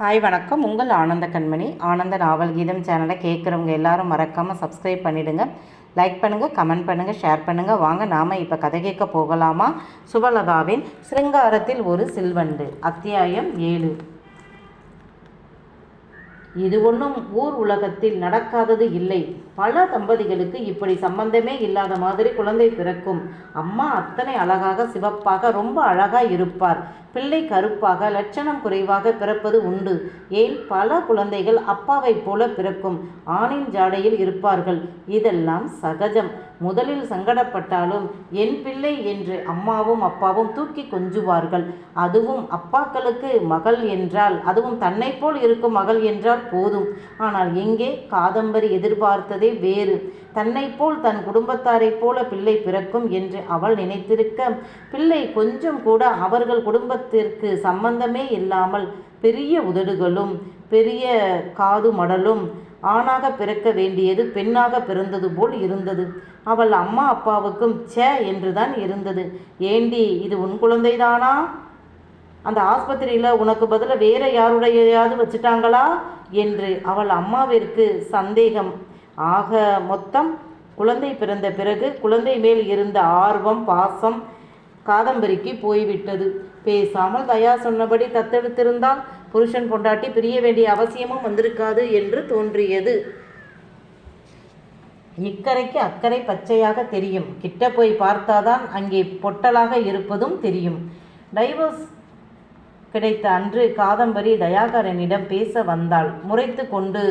Hi வணக்கம். உங்கள் ஆனந்த கண்மணி. ஆனந்த நாவல் கீதம் சேனலை கேட்குறவங்க எல்லாரும் மறக்காமல் சப்ஸ்கிரைப் பண்ணிவிடுங்க லைக் பண்ணுங்கள் கமெண்ட் பண்ணுங்கள் ஷேர் பண்ணுங்கள் வாங்க நாம் இப்போ கதை கேட்க போகலாமா? சுபலதாவின் சிருங்காரத்தில் ஒரு சில்வண்டு. அத்தியாயம் ஏழு. இது ஒன்றும் ஊர் உலகத்தில் நடக்காதது இல்லை. பல தம்பதிகளுக்கு இப்படி சம்பந்தமே இல்லாத மாதிரி குழந்தை பிறக்கும். அம்மா அத்தனை அழகாக சிவப்பாக ரொம்ப அழகாக இருப்பார். பிள்ளை கருப்பாக லட்சணம் குறைவாக பிறப்பது உண்டு. ஏன்? பல குழந்தைகள் அப்பாவைப் போல பிறக்கும். ஆணின் ஜாடையில் இருப்பார்கள். இதெல்லாம் சகஜம். முதலில் சங்கடப்பட்டாலும் என் பிள்ளை என்று அம்மாவும் அப்பாவும் தூக்கி கொஞ்சுவார்கள். அதுவும் அப்பாக்களுக்கு மகள் என்றால் அதுவும் தன்னை போல் இருக்கும் மகள் என்றால் போதும். ஆனால் எங்கே? காதம்பரி எதிர்பார்த்ததே வேறு. தன்னை போல் தன் குடும்பத்தாரைப் போல பிள்ளை பிறக்கும் என்று அவள் நினைத்திருக்க பிள்ளை கொஞ்சம் கூட அவர்கள் குடும்பத்திற்கு சம்பந்தமே இல்லாமல் பெரிய உதடுகளும் பெரிய காது மடலும் ஆணாக பிறக்க வேண்டியது பெண்ணாக பிறந்தது போல் இருந்தது. அவள் அம்மா அப்பாவுக்கும் ச்சே என்றுதான் இருந்தது. ஏண்டி இது உன் குழந்தைதானா? அந்த ஆஸ்பத்திரியில் உனக்கு பதிலாக வேற யாருடையாவது வச்சுட்டாங்களா? என்று அவள் அம்மாவிற்கு சந்தேகம் ஆக மொத்தம் குழந்தை பிறந்த பிறகு குழந்தை மேல் இருந்த ஆர்வம் பாசம் காதம்பரிக்கு போய்விட்டது. பேசாமல் தயா சொன்னபடி தத்தெடுத்திருந்தால் புருஷன் பொண்டாட்டி பிரிய வேண்டிய அவசியமும் வந்திருக்காது என்று தோன்றியது. இக்கரைக்கு அக்கறை பச்சையாக தெரியும். கிட்ட போய் பார்த்தாதான் அங்கே பொட்டலாக இருப்பதும் தெரியும். டைவர்ஸ் கிடைத்த அன்று காதம்பரி தயாகரனிடம் பேச வந்தாள். முறைத்து கொண்டு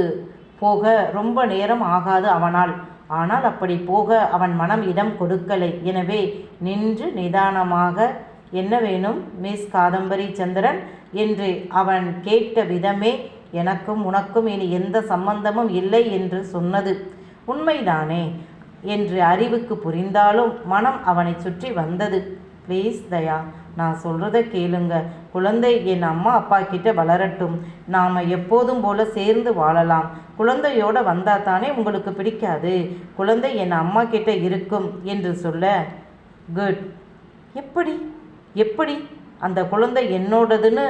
போக ரொம்ப நேரம் ஆகாது அவனால். ஆனால் அப்படி போக அவன் மனம் இடம் கொடுக்கலை. எனவே நின்று நிதானமாக என்ன வேணும் மிஸ் காதம்பரி சந்திரன் என்று அவன் கேட்ட விதமே எனக்கும் உனக்கும் இனி எந்த சம்பந்தமும் இல்லை என்று சொன்னது. உண்மைதானே என்று அறிவுக்கு புரிந்தாலும் மனம் அவனை சுற்றி வந்தது. ப்ளீஸ் தயா. நான் சொல்கிறத கேளுங்க. குழந்தை என் அம்மா அப்பா கிட்ட வளரட்டும். நாம் எப்போதும் போல சேர்ந்து வாழலாம். குழந்தையோட வந்தா தானே உங்களுக்கு பிடிக்காது. குழந்தை என் அம்மா கிட்ட இருக்கும் என்று சொல்ல குட். எப்படி? எப்படி? அந்த குழந்தை என்னோடதுன்னு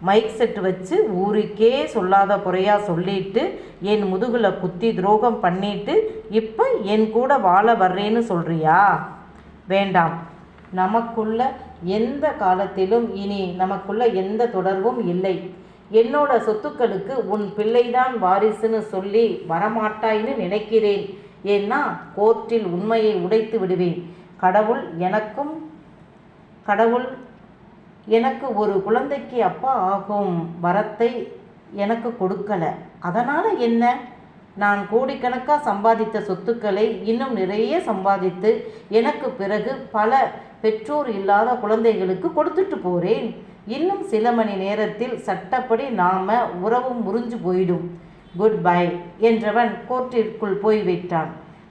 மைக் செட் வச்சு ஊருக்கே சொல்லாத குறையாக சொல்லிட்டு என் முதுகில் குத்தி துரோகம் பண்ணிட்டு இப்போ என் கூட வாழ வர்றேன்னு சொல்கிறியா வேண்டாம். நமக்குள்ள எந்த காலத்திலும் இனி நமக்குள்ள எந்த தொடர்பும் இல்லை. என்னோட சொத்துக்களுக்கு உன் பிள்ளைதான் வாரிசுன்னு சொல்லி வரமாட்டாய்ன்னு நினைக்கிறேன். ஏன்னா கோர்ட்டில் உண்மையை உடைத்து விடுவேன். கடவுள் எனக்கும் கடவுள் எனக்கு ஒரு குழந்தைக்கு அப்பா ஆகும். வரத்தை எனக்கு கொடுக்கல. அதனால் என்ன? நான் கோடிக்கணக்காக சம்பாதித்த சொத்துக்களை இன்னும் நிறைய சம்பாதித்து எனக்கு பிறகு பல பெற்றோர் இல்லாத குழந்தைகளுக்கு கொடுத்துட்டு போகிறேன் இன்னும் சில மணி நேரத்தில் சட்டப்படி நாம உறவும் முறிஞ்சு போயிடும். குட் பை என்றவன் கோர்ட்டிற்குள் போய்விட்டான்.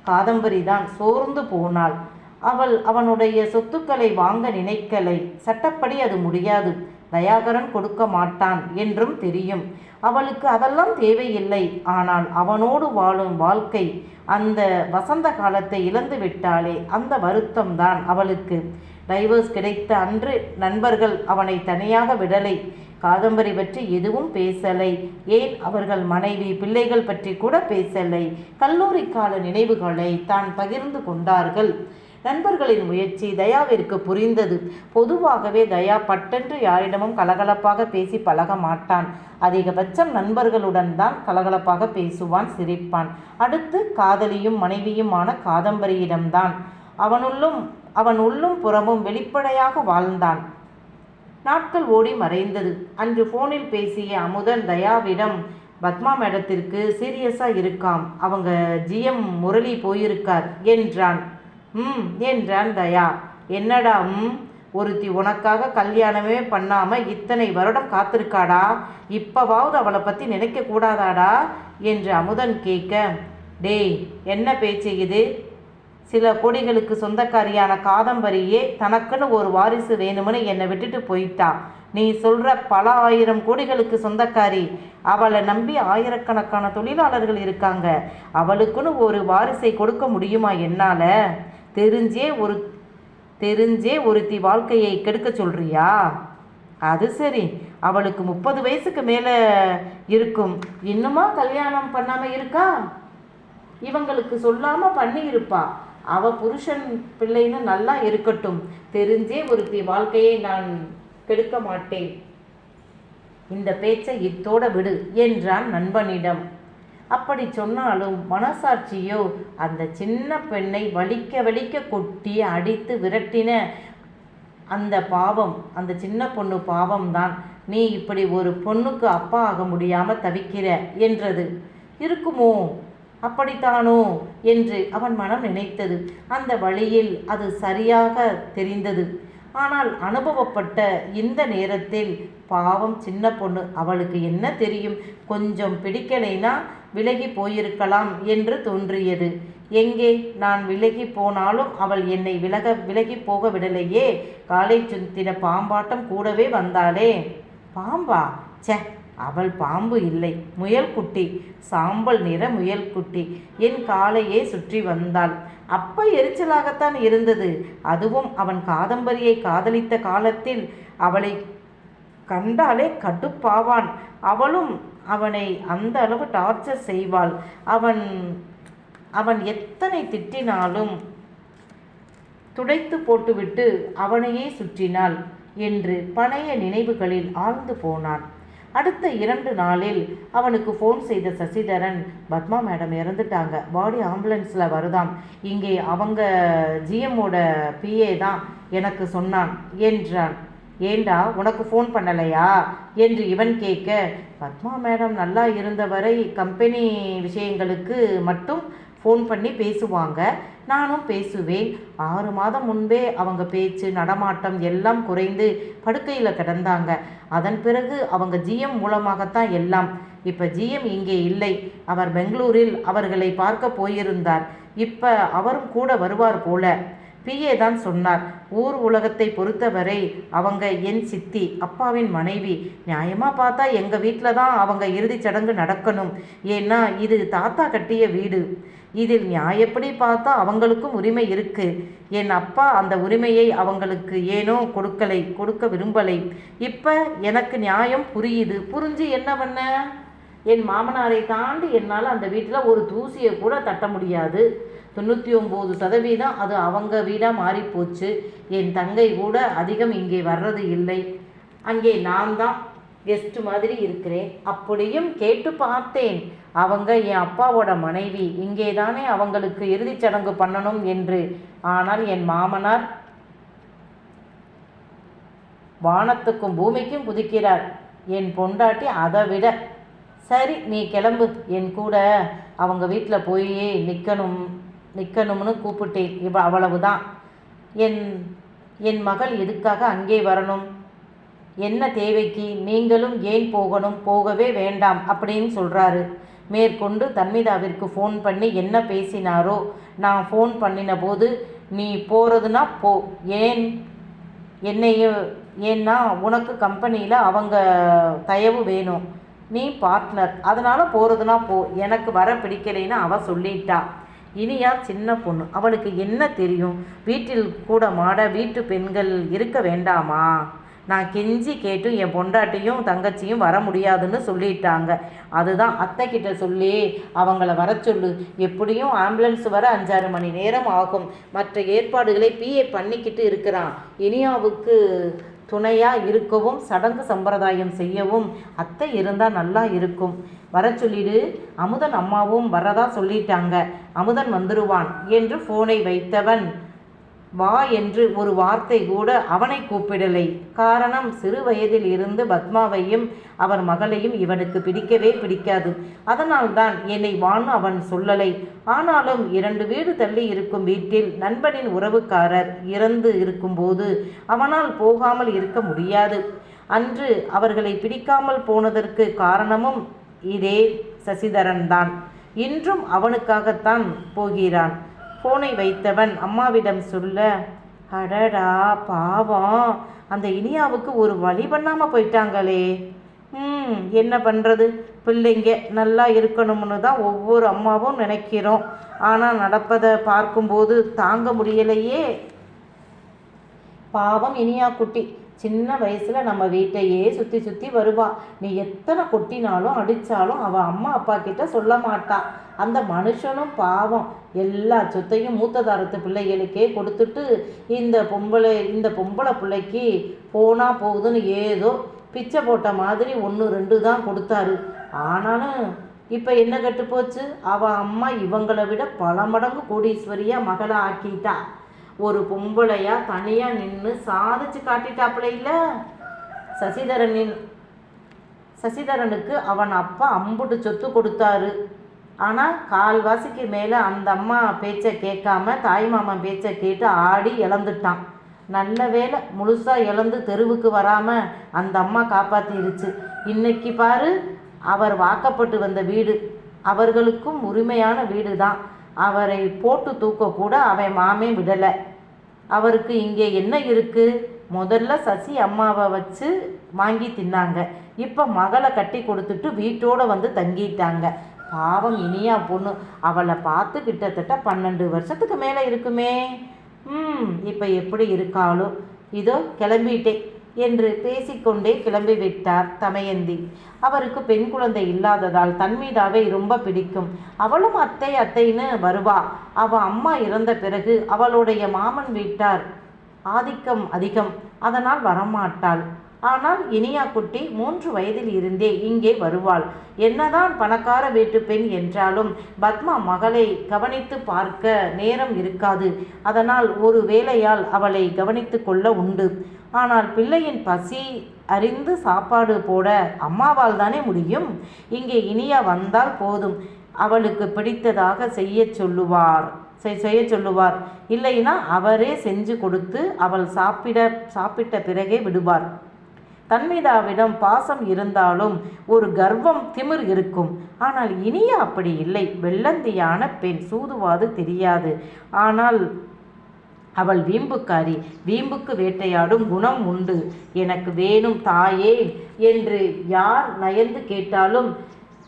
காதம்பரி தான் சோர்ந்து போனாள். அவள் அவனுடைய சொத்துக்களை வாங்க நினைக்கலை. சட்டப்படி அது முடியாது. தயாகரன் கொடுக்க மாட்டான் என்றும் தெரியும். அவளுக்கு அதெல்லாம் தேவையில்லை. ஆனால் அவனோடு வாழும் வாழ்க்கை அந்த வசந்த காலத்தை இழந்து விட்டாலே அந்த வருத்தம்தான் அவளுக்கு. டைவர்ஸ் கிடைத்த அன்று நண்பர்கள் அவனை தனியாக விடலை. காதம்பரி பற்றி எதுவும் பேசலை. ஏன் அவர்கள் மனைவி பிள்ளைகள் பற்றி கூட பேசலை. கல்லூரி கால நினைவுகளை தான் பகிர்ந்து கொண்டார்கள். நண்பர்களின் முயற்சி தயாவிற்கு புரிந்தது. பொதுவாகவே தயா பட்டென்று யாரிடமும் கலகலப்பாக பேசி பழக மாட்டான். அதிகபட்சம் நண்பர்களுடன் தான் கலகலப்பாக பேசுவான் சிரிப்பான். அடுத்து காதலியும் மனைவியுமான காதம்பரியிடம்தான் அவனுள்ளும் அவன் உள்ளும் புறமும் வெளிப்படையாக வாழ்ந்தான். நாட்கள் ஓடி மறைந்தது. அன்று ஃபோனில் பேசிய அமுதன் தயாவிடம் பத்மா மேடத்திற்கு சீரியஸாக இருக்காம். அவங்க ஜிஎம் முரளி போயிருக்கார் என்றான். ம் என்றான் தயா. என்னடா ம்? ஒருத்தி உனக்காக கல்யாணமே பண்ணாம இத்தனை வருடம் காத்திருக்காடா? இப்பவாவது அவளை பற்றி நினைக்க கூடாதாடா? என்று அமுதன் கேட்க டேய் என்ன பேச்சு இது? சில கோடிகளுக்கு சொந்தக்காரியான காதம்பரியே தனக்குன்னு ஒரு வாரிசு வேணும்னு என்னை விட்டுட்டு போயிட்டா. நீ சொல்ற பல ஆயிரம் கோடிகளுக்கு சொந்தக்காரி. அவளை நம்பி ஆயிரக்கணக்கான தொழிலாளர்கள் இருக்காங்க. அவளுக்குன்னு ஒரு வாரிசை கொடுக்க முடியுமா என்னால? தெரிஞ்சே ஒரு தெரிஞ்சே ஒருத்தி வாழ்க்கையை கெடுக்க சொல்றியா? அது சரி. அவளுக்கு முப்பது வயசுக்கு மேலே இருக்கும். இன்னுமா கல்யாணம் பண்ணாமல் இருக்கா? இவங்களுக்கு சொல்லாமல் பண்ணியிருப்பா. அவ புருஷன் பிள்ளைன்னு நல்லா இருக்கட்டும். தெரிஞ்சே ஒருத்தி வாழ்க்கையை நான் கெடுக்க மாட்டேன். இந்த பேச்சை இத்தோட விடு என்றான் நண்பனிடம். அப்படி சொன்னாலும் மனசாட்சியோ அந்த சின்ன பெண்ணை வலிக்க வலிக்க கொட்டி அடித்து விரட்டின அந்த பாவம் அந்த சின்ன பொண்ணு பாவம்தான். நீ இப்படி ஒரு பொண்ணுக்கு அப்பா ஆக முடியாமல் தவிக்கிற என்றது. இருக்குமோ? அப்படித்தானோ? என்று அவன் மனம் நினைத்தது. அந்த வழியில் அது சரியாக தெரிந்தது. ஆனால் அனுபவப்பட்ட இந்த நேரத்தில் பாவம் சின்ன பொண்ணு அவளுக்கு என்ன தெரியும்? கொஞ்சம் பிடிக்கலைன்னா விலகி போயிருக்கலாம் என்று தோன்றியது. எங்கே நான் விலகி போனாலும் அவள் என்னை விலக விலகி போக விடலையே. காலை சுத்தின பாம்பாட்டம் கூடவே வந்தாளே. பாம்பா? சே அவள் பாம்பு இல்லை. முயல்குட்டி சாம்பல் நிற முயல்குட்டி என் காலையே சுற்றி வந்தாள். அப்ப எரிச்சலாகத்தான் இருந்தது. அதுவும் அவன் காதம்பரியை காதலித்த காலத்தில். அவளை கண்டாலே கடுப்பாவான். அவளும் அவனை அந்த அளவு டார்ச்சர் செய்வாள். அவன் அவன் எத்தனை திட்டினாலும் துடைத்து போட்டுவிட்டு அவனையே சுற்றினாள் என்று பழைய நினைவுகளில் ஆழ்ந்து போனான். அடுத்த இரண்டு நாளில் அவனுக்கு ஃபோன் செய்த சசிதரன் பத்மா மேடம் இறந்துட்டாங்க. பாடி ஆம்புலன்ஸில் வருதாம். இங்கே அவங்க ஜிஎம்மோட பிஏ தான் எனக்கு சொன்னான் என்றான். ஏண்டா உனக்கு ஃபோன் பண்ணலையா? என்று இவன் கேட்க பத்மா மேடம் நல்லா இருந்தவரை கம்பெனி விஷயங்களுக்கு மட்டும் ஃபோன் பண்ணி பேசுவாங்க. நானும் பேசுவேன். ஆறு மாதம் முன்பே அவங்க பேச்சு நடமாட்டம் எல்லாம் குறைந்து படுக்கையில் கிடந்தாங்க. அதன் பிறகு அவங்க ஜிஎம் மூலமாகத்தான் எல்லாம். இப்போ ஜிஎம் இங்கே இல்லை. அவர் பெங்களூரில் அவர்களை பார்க்க போயிருந்தார். இப்போ அவரும் கூட வருவார் போல. பிஏ தான் சொன்னார். ஊர் உலகத்தை பொறுத்தவரை அவங்க என் சித்தி அப்பாவின் மனைவி. நியாயமாக பார்த்தா எங்கள் வீட்டில் தான் அவங்க இறுதிச் சடங்கு நடக்கணும். ஏன்னா இது தாத்தா கட்டிய வீடு. இதில் நியாயப்படி பார்த்தா அவங்களுக்கும் உரிமை இருக்கு. என் அப்பா அந்த உரிமையை அவங்களுக்கு ஏனோ கொடுக்கலை கொடுக்க விரும்பலை. இப்போ எனக்கு நியாயம் புரியுது. புரிஞ்சு என்ன பண்ண? என் மாமனாரை தாண்டி என்னால் அந்த வீட்டில் ஒரு தூசியை கூட தட்ட முடியாது. தொண்ணூற்றி ஒம்பது சதவீதம் அது அவங்க வீடாக மாறிப்போச்சு. என் தங்கை கூட அதிகம் இங்கே வர்றது இல்லை. அங்கே நான் தான் கெஸ்ட் மாதிரி இருக்கிறேன். அப்படியும் கேட்டு பார்த்தேன். அவங்க என் அப்பாவோட மனைவி. இங்கே தானே அவங்களுக்கு இறுதிச் சடங்கு பண்ணணும் என்று. ஆனால் என் மாமனார் வானத்துக்கும் பூமிக்கும் குதிக்கிறார். என் பொண்டாட்டி அதை விட சரி நீ கிளம்பு. என் கூட அவங்க வீட்டில் போய் நிற்கணும் நிற்கணும்னு கூப்பிட்டேன். இவ அவ்வளவுதான். என் என் மகள் எதுக்காக அங்கே வரணும்? என்ன தேவைக்கு? நீங்களும் ஏன் போகணும்? போகவே வேண்டாம் அப்படின்னு சொல்கிறாரு மேற்கொண்டு தன்மிதாவிற்கு ஃபோன் பண்ணி என்ன பேசினாரோ நான் ஃபோன் பண்ணின போது நீ போகிறதுனா போ. ஏன்? என்னையோ ஏன்னா உனக்கு கம்பெனியில் அவங்க தயவு வேணும். நீ பார்ட்னர் அதனால் போகிறதுனா போ. எனக்கு வர பிடிக்கலைன்னு அவ சொல்லிட்டா. இனியா சின்ன பொண்ணு. அவளுக்கு என்ன தெரியும்? வீட்டில் கூட மாட வீட்டு பெண்கள் இருக்க வேண்டாமா? நான் கெஞ்சி கேட்டும் என் பொண்டாட்டியும் தங்கச்சியும் வர முடியாதுன்னு சொல்லிட்டாங்க. அதுதான் அத்தை கிட்ட சொல்லி அவங்கள வர சொல்லு. எப்படியும் ஆம்புலன்ஸ் வர அஞ்சாறு மணி நேரம் ஆகும். மற்ற ஏற்பாடுகளை பிஏ பண்ணிக்கிட்டு இருக்கிறான். இனியாவுக்கு துணையாக இருக்கவும் சடங்கு சம்பிரதாயம் செய்யவும் அத்தை இருந்தால் நல்லா இருக்கும். வர சொல்லிடு. அமுதன் அம்மாவும் வரதா சொல்லிட்டாங்க. அமுதன் வந்துருவான் என்று ஃபோனை வைத்தவன். வா என்று ஒரு வார்த்தை கூட அவனை கூப்பிடலை. காரணம் சிறு வயதில் இருந்து பத்மாவையும் அவர் மகளையும் இவனுக்கு பிடிக்கவே பிடிக்காது. அதனால்தான் என்னை வான்னு அவன் சொல்லலை. ஆனாலும் இரண்டு வீடு தள்ளி இருக்கும் வீட்டில் நண்பனின் உறவுக்காரர் இறந்து இருக்கும்போது அவனால் போகாமல் இருக்க முடியாது. அன்று அவர்களை பிடிக்காமல் போனதற்கு காரணமும் இதே சசிதரன் தான் இன்றும் அவனுக்காகத்தான் போகிறான். ஃபோனை வைத்தவன் அம்மாவிடம் சொல்ல அடடா பாவம். அந்த இனியாவுக்கு ஒரு வழி பண்ணாமல் போயிட்டாங்களே. ம் என்ன பண்ணுறது பிள்ளைங்க நல்லா இருக்கணும்னு தான் ஒவ்வொரு அம்மாவும் நினைக்கிறோம். ஆனால் நடப்பதை பார்க்கும்போது தாங்க முடியலையே. பாவம் இனியா குட்டி. சின்ன வயசில் நம்ம வீட்டையே சுற்றி சுற்றி வருவா. நீ எத்தனை கொட்டினாலும் அடித்தாலும் அவள் அம்மா அப்பா கிட்ட சொல்ல மாட்டா. அந்த மனுஷனும் பாவம். எல்லா சொத்தையும் மூத்ததாரத்து பிள்ளைகளுக்கே கொடுத்துட்டு இந்த பொம்பளை இந்த பொம்பளை பிள்ளைக்கு போனால் போகுதுன்னு ஏதோ பிச்சை போட்ட மாதிரி ஒன்று ரெண்டு தான் கொடுத்தாரு. ஆனாலும் இப்போ என்ன கெட்டு போச்சு அம்மா இவங்களை விட பல மடங்கு கோடீஸ்வரியாக மகளை ஆக்கிட்டா ஒரு பொம்பளையா தனியா நின்று சாதிச்சு காட்டிட்டாப்புல இல்ல? சசிதரனின் சசிதரனுக்கு அவன் அப்பா அம்புட்டு சொத்து கொடுத்தாரு. ஆனால் கால்வாசிக்கு மேலே அந்த அம்மா பேச்சை கேட்காம தாய் மாமன் பேச்சை கேட்டு ஆடி இழந்துட்டான். நல்ல வேளை முழுசாக இழந்து தெருவுக்கு வராமல் அந்த அம்மா காப்பாற்றிருச்சு இன்னைக்கு பாரு அவர் வாக்கப்பட்டு வந்த வீடு. அவர்களுக்கும் உரிமையான வீடு தான் அவரை போட்டு தூக்க கூட அவன் மாமே விடலை. அவருக்கு இங்கே என்ன இருக்கு? முதல்ல சசி அம்மாவை வச்சு வாங்கி தின்னாங்க. இப்போ மகளை கட்டி கொடுத்துட்டு வீட்டோடு வந்து தங்கிட்டாங்க. பாவம் இனியா பொண்ணு. அவளை பார்த்து கிட்டத்தட்ட பன்னெண்டு வருஷத்துக்கு மேலே இருக்குமே. ம் இப்போ எப்படி இருக்காளோ? இதோ கிளம்பிட்டேன் என்று பேசிக்கொண்டே கிளம்பிவிட்டார் தமயந்தி. அவருக்கு பெண் குழந்தை இல்லாததால் தன்மீதாவை ரொம்ப பிடிக்கும். அவளும் அத்தை அத்தைன்னு வருவா. அவ அம்மா இறந்த பிறகு அவளுடைய மாமன் வீட்டார். ஆதிக்கம் அதிகம். அதனால் வரமாட்டாள். ஆனால் இனியா குட்டி மூன்று வயதில் இருந்தே இங்கே வருவாள். என்னதான் பணக்கார வீட்டு பெண் என்றாலும் பத்மா மகளை கவனித்து பார்க்க நேரம் இருக்காது. அதனால் ஒரு வேலையால் அவளை கவனித்து கொள்ள உண்டு. ஆனால் பிள்ளையின் பசி அறிந்து சாப்பாடு போட அம்மாவால் தானே முடியும்? இங்கே இனியா வந்தால் போதும். அவளுக்கு பிடித்ததாக செய்ய சொல்லுவார். செய்- செய்ய சொல்லுவார். இல்லைன்னா அவரே செஞ்சு கொடுத்து அவள் சாப்பிட சாப்பிட்ட பிறகே விடுவார். தன்மிதாவிடம் பாசம் இருந்தாலும் ஒரு கர்வம் திமிர் இருக்கும். ஆனால் இனிய அப்படி இல்லை. வெள்ளந்தியான பெண். சூதுவாது தெரியாது. ஆனால் அவள் வீம்புக்காரி. வீம்புக்கு வேட்டையாடும் குணம் உண்டு. எனக்கு வேணும் தாயே என்று யார் நயந்து கேட்டாலும்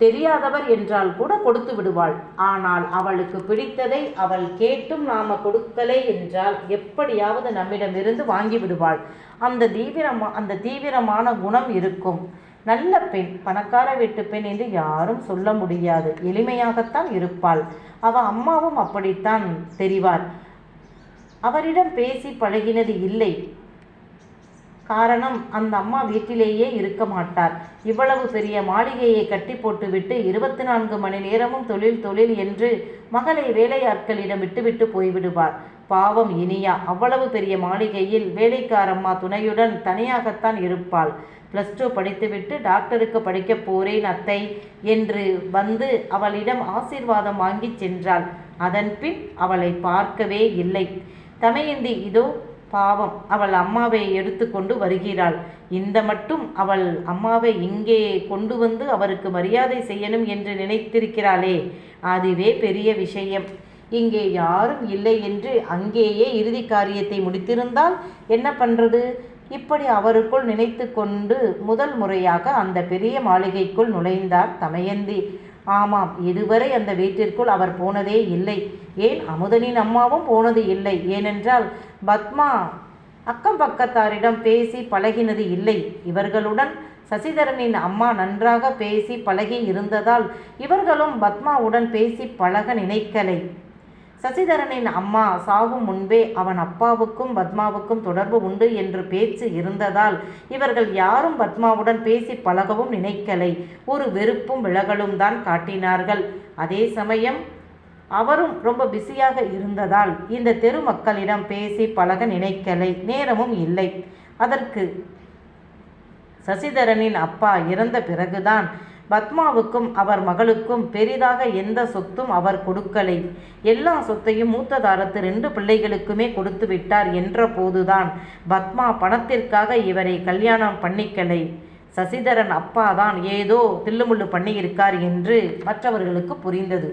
தெரியாதவர் என்றால் கூட கொடுத்து விடுவாள். ஆனால் அவளுக்கு பிடித்ததை அவள் கேட்டும் நாம கொடுக்கலை என்றால் எப்படியாவது நம்மிடமிருந்து வாங்கி விடுவாள். அந்த தீவிரமா அந்த தீவிரமான குணம் இருக்கும். நல்ல பெண் பணக்கார வீட்டு பெண் என்று யாரும் சொல்ல முடியாது. எளிமையாகத்தான் இருப்பாள். அவ அம்மாவும் அப்படித்தான் தெரிவார் அவரிடம் பேசி பழகினது இல்லை. காரணம் அந்த அம்மா வீட்டிலேயே இருக்க மாட்டார். இவ்வளவு பெரிய மாளிகையை கட்டி போட்டுவிட்டு இருபத்தி நான்கு மணி நேரமும் தொழில் தொழில் என்று மகளை வேலையாட்களிடம் விட்டுவிட்டு போய்விடுவார். பாவம் இனியா அவ்வளவு பெரிய மாளிகையில் வேலைக்காரம்மா துணையுடன் தனியாகத்தான் இருப்பாள். ப்ளஸ் டூ படித்துவிட்டு டாக்டருக்கு படிக்கப் போறேன் அத்தை என்று வந்து அவளிடம் ஆசீர்வாதம் வாங்கிச் சென்றாள். அதன்பின் அவளை பார்க்கவே இல்லை. தமையந்தி இதோ பாவம் அவள் அம்மாவை எடுத்துக்கொண்டு வருகிறாள். இந்த மட்டும் அவள் அம்மாவை இங்கே கொண்டு வந்து அவருக்கு மரியாதை செய்யணும் என்று நினைத்திருக்கிறாளே. அதுவே பெரிய விஷயம். இங்கே யாரும் இல்லை என்று அங்கேயே இறுதி காரியத்தை முடித்திருந்தால் என்ன பண்ணுறது இப்படி அவருக்குள் நினைத்து கொண்டு முதல் முறையாக அந்த பெரிய மாளிகைக்குள் நுழைந்தார் தமயந்தி. ஆமாம் இதுவரை அந்த வீட்டிற்குள் அவர் போனதே இல்லை. ஏன் அமுதனின் அம்மாவும் போனது இல்லை? ஏனென்றால் பத்மா அக்கம் பக்கத்தாரிடம் பேசி பழகினது இல்லை. இவர்களுடன் சசிதரனின் அம்மா நன்றாக பேசி பழகி இருந்ததால் இவர்களும் பத்மாவுடன் பேசி பழக நினைக்கலை. சசிதரனின் அம்மா சாகும் முன்பே அவன் அப்பாவுக்கும் பத்மாவுக்கும் தொடர்பு உண்டு என்று பேச்சு இருந்ததால் இவர்கள் யாரும் பத்மாவுடன் பேசி பழகவும் நினைக்கலை. ஒரு வெறுப்பும் விலகலும் தான் காட்டினார்கள். அதே சமயம் அவரும் ரொம்ப பிஸியாக இருந்ததால் இந்த தெரு மக்களிடம் பேசி பழக நினைக்கலை. நேரமும் இல்லை. அதற்கு சசிதரனின் அப்பா இறந்த பிறகுதான் பத்மாவுக்கும் அவர் மகளுக்கும் பெரிதாக எந்த சொத்தும் அவர் கொடுக்கலை. எல்லா சொத்தையும் மூத்ததாரத்து ரெண்டு பிள்ளைகளுக்குமே கொடுத்து விட்டார் என்ற போதுதான் பத்மா பணத்திற்காக இவரை கல்யாணம் பண்ணிக்கலை. சசிதரன் அப்பா தான் ஏதோ தில்லுமுள்ளு பண்ணியிருக்கார் என்று மற்றவர்களுக்கு புரிந்தது.